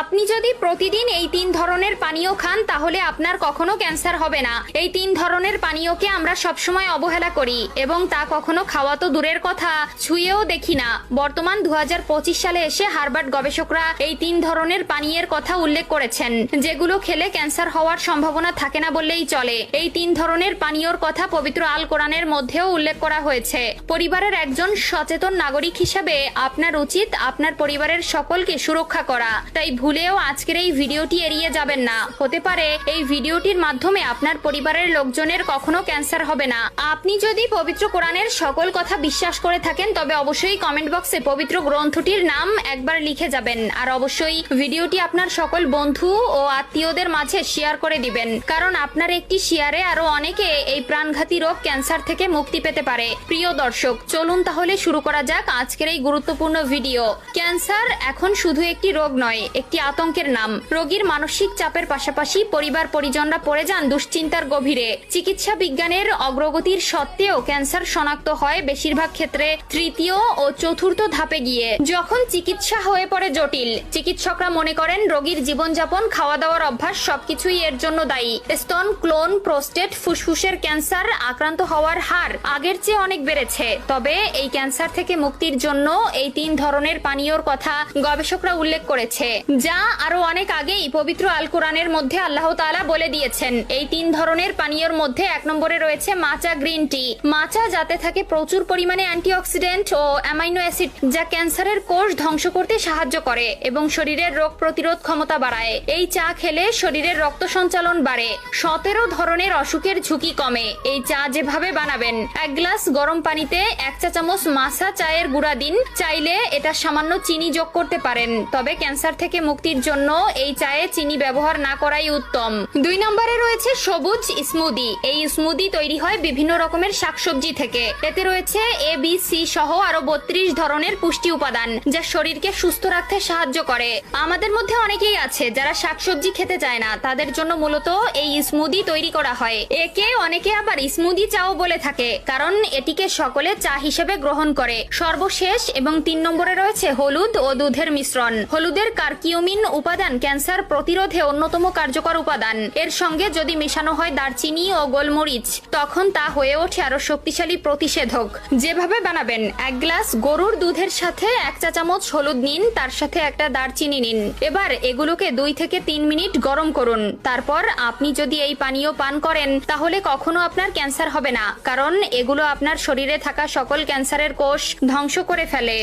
আপনি যদি প্রতিদিন এই তিন ধরনের পানীয় খান, তাহলে আপনার কখনো ক্যান্সার হবে না। এই তিন ধরনের পানীয়কে আমরা সবসময় অবহেলা করি এবং তা কখনো খাওয়া তো দূরের কথা, ছুঁয়েও দেখি না। বর্তমান দু হাজার পঁচিশ সালে এসে হার্ভার্ড গবেষকরা এই তিন ধরনের পানীয়ের কথা উল্লেখ করেছেন, যেগুলো খেলে ক্যান্সার হওয়ার সম্ভাবনা থাকে না বললেই চলে। এই তিন ধরনের পানীয়র কথা পবিত্র আল কোরআনের মধ্যেও উল্লেখ করা হয়েছে। পরিবারের একজন সচেতন নাগরিক হিসাবে আপনার উচিত আপনার পরিবারের সকলকে সুরক্ষা করা। তাই ভুলেও আজকের এই ভিডিওটি এড়িয়ে যাবেন না। হতে পারে এই ভিডিওটির মাধ্যমে আপনার পরিবারের লোকজনের কখনো ক্যান্সার হবে না। আপনি যদি পবিত্র কোরআনের সকল কথা বিশ্বাস করে থাকেন, তবে অবশ্যই কমেন্ট বক্সে পবিত্র গ্রন্থটির নাম একবার লিখে যাবেন। আর অবশ্যই ভিডিওটি আপনার সকল বন্ধু ও আত্মীয়দের মাঝে শেয়ার করে দিবেন। কারণ আপনার একটি শেয়ারে আরও অনেকে এই প্রাণঘাতী রোগ ক্যান্সার থেকে মুক্তি পেতে পারে। প্রিয় দর্শক, চলুন তাহলে শুরু করা যাক আজকের এই গুরুত্বপূর্ণ ভিডিও। ক্যান্সার এখন শুধু একটি রোগ নয়, একটি আতঙ্কের নাম? রোগীর মানসিক চাপের পাশাপাশি পরিবার পরিজনরা পড়ে যান দুশ্চিন্তার গভীরে। চিকিৎসা বিজ্ঞানের অগ্রগতির সত্ত্বেও ক্যান্সার শনাক্ত হয় বেশিরভাগ ক্ষেত্রে তৃতীয় ও চতুর্থ ধাপে গিয়ে। যখন চিকিৎসা হয়ে পড়ে জটিল, চিকিৎসকরা মনে করেন রোগীর জীবনযাপন খাওয়া দাওয়ার অভ্যাস সবকিছুই এর জন্য দায়ী। স্তন, ক্লোন, প্রোস্টেট, ফুসফুসের ক্যান্সার আক্রান্ত হওয়ার হার আগের চেয়ে অনেক বেড়েছে। তবে এই ক্যান্সার থেকে মুক্তির জন্য এই তিন ধরনের পানীয়র কথা গবেষকরা উল্লেখ করেছে। যা আরও অনেক আগেই পবিত্র আল কোরআনের মধ্যে আল্লাহ তাআলা বলে দিয়েছেন। এই তিন ধরনের পানীয়র মধ্যে এক নম্বরে রয়েছে মাচা গ্রিন টি। মাচা যাতে থাকে প্রচুর পরিমাণে অ্যান্টিঅক্সিডেন্ট ও অ্যামাইনো অ্যাসিড যা ক্যান্সারের কোষ ধ্বংস করতে সাহায্য করে এবং শরীরের রোগ প্রতিরোধ ক্ষমতা বাড়ায়। এই চা খেলে শরীরের রক্ত সঞ্চালন বাড়ে। সতেরো ধরনের অসুখের ঝুঁকি কমে। এই চা যেভাবে বানাবেন, এক গ্লাস গরম পানিতে এক চা চামচ মাসা চায়ের গুঁড়া দিন। চাইলে এটা সামান্য চিনি যোগ করতে পারেন। তবে ক্যান্সার থেকে মুক্তির জন্য এই চায়ে চিনি ব্যবহার না করাই উত্তম। দুই নম্বরে রয়েছে সবুজ স্মুদি। এই স্মুদি তৈরি হয় বিভিন্ন রকমের শাকসবজি থেকে। এতে রয়েছে এ, বি, সি সহ আরও বত্রিশ ধরনের পুষ্টি উপাদান, যা শরীরকে সুস্থ রাখতে সাহায্য করে। আমাদের মধ্যে অনেকেই আছে যারা শাকসবজি খেতে চায় না। তাদের জন্য মূলত এই স্মুদি তৈরি করা হয়। একে অনেকে আবার স্মুদি চাও বলে থাকে, কারণ এটিকে সকলে চা হিসেবে গ্রহণ করে। সর্বশেষ এবং তিন নম্বরে রয়েছে হলুদ ও দুধের মিশ্রণ। হলুদের কার্কিউমিন উপাদান ক্যান্সার প্রতিরোধে অন্যতম কার্যকর উপাদান। এর সঙ্গে যদি মেশানো হয় দারচিনি ও গোলমরিচ, তখন তা হয়ে ওঠে আরও শক্তিশালী প্রতিষেধক। যেভাবে বানাবেন, এক গ্লাস গরুর দুধের সাথে এক চা চামচ হলুদ নিন, তার সাথে একটা দারচিনি নিন। এবার এগুলোকে দুই থেকে তিন মিনিট গরম করুন। তারপর আপনি যদি এই পানীয় পান করেন, তাহলে কখনো আপনার ক্যান্সার হবে না, কারণ এগুলো আপনার শরীরে থাকা সকল ক্যান্সারের কোষ ধ্বংস করে ফেলে।